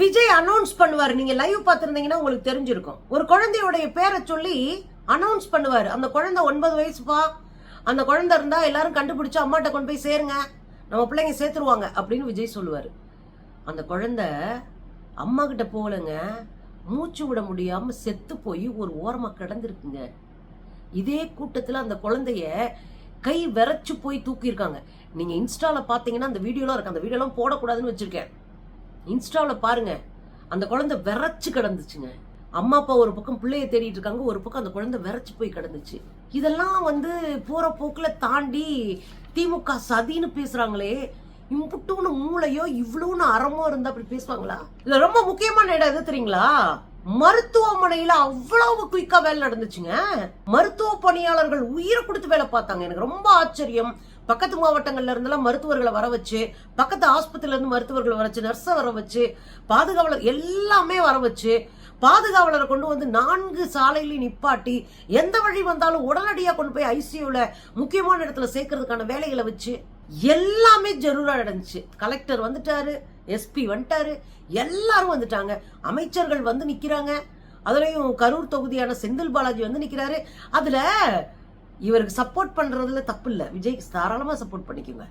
Vijay announce பண்ணுவார். நீங்க live பார்த்துருந்தீங்கன்னா உங்களுக்கு தெரிஞ்சிருக்கும். ஒரு குழந்தையுடைய பேரை சொல்லி அனௌன்ஸ் பண்ணுவார். அந்த குழந்தை ஒன்பது வயசுப்பா. அந்த குழந்தை இருந்தா எல்லாரும் கண்டுபிடிச்சு அம்மாட்ட கொண்டு போய் சேருங்க. நம்ம பிள்ளைங்க சேர்த்துருவாங்க அப்படின்னு விஜய் சொல்லுவார். அந்த குழந்தை அம்மா கிட்ட போகலைங்க. மூச்சு விட முடியாம செத்து போய் ஒரு ஓரமா கிடந்திருக்குங்க. இதே கூட்டத்தில் அந்த குழந்தைய கை விரைச்சு போய் தூக்கியிருக்காங்க. நீங்க இன்ஸ்டால பாத்தீங்கன்னா அந்த வீடியோலாம் இருக்கு. அந்த வீடியோலாம் போடக்கூடாதுன்னு வச்சிருக்கேன். இன்ஸ்டாவில் பாருங்க. அந்த குழந்தை விரைச்சு கிடந்துச்சுங்க. அம்மா அப்பா ஒரு பக்கம் பிள்ளைய தேடிட்டு இருக்காங்க ஒரு பக்கம் அந்த குழந்தை விரைச்சு போய் கிடந்துச்சு. இதெல்லாம் வந்து போற போக்குல தாண்டி திமுக சதின்னு பேசுறாங்களே. இம்புட்டுன்னு மூளையோ இவ்வளோன்னு அறமோ இருந்தா அப்படி பேசுவாங்களா? இதுல ரொம்ப முக்கியமான இடம் எது தெரியுங்களா? மருத்துவமனையில அவ்வளவு குயிக்கா வேலை நடந்துச்சுங்க. மருத்துவ பணியாளர்கள் உயிரை கொடுத்து வேலை பார்த்தாங்க. எனக்கு ரொம்ப ஆச்சரியம். பக்கத்து மாவட்டங்கள்ல இருந்தெல்லாம் மருத்துவர்களை வர வச்சு பக்கத்து ஆஸ்பத்திரியில இருந்து மருத்துவர்களை வர வச்சு நர்ஸை வர வச்சு பாதுகாவலர் எல்லாமே வர வச்சு பாதுகாவலரை கொண்டு வந்து நான்கு சாலையிலையும் நிப்பாட்டி எந்த வழி வந்தாலும் உடனடியாக கொண்டு போய் ஐசியூல முக்கியமான இடத்துல சேர்க்கறதுக்கான வேலைகளை வச்சு எல்லாமே ஜரூரா நடந்துச்சு. கலெக்டர் வந்துட்டாரு எஸ்பி வந்துட்டாரு எல்லாரும் வந்துட்டாங்க. அமைச்சர்கள் வந்து நிற்கிறாங்க அதுலேயும் கரூர் தொகுதியான செந்தில் பாலாஜி வந்து நிற்கிறாரு அதில் இவருக்கு சப்போர்ட் பண்ணுறதுல தப்பு இல்லை. விஜய்க்கு தாராளமாக சப்போர்ட் பண்ணிக்கோங்க.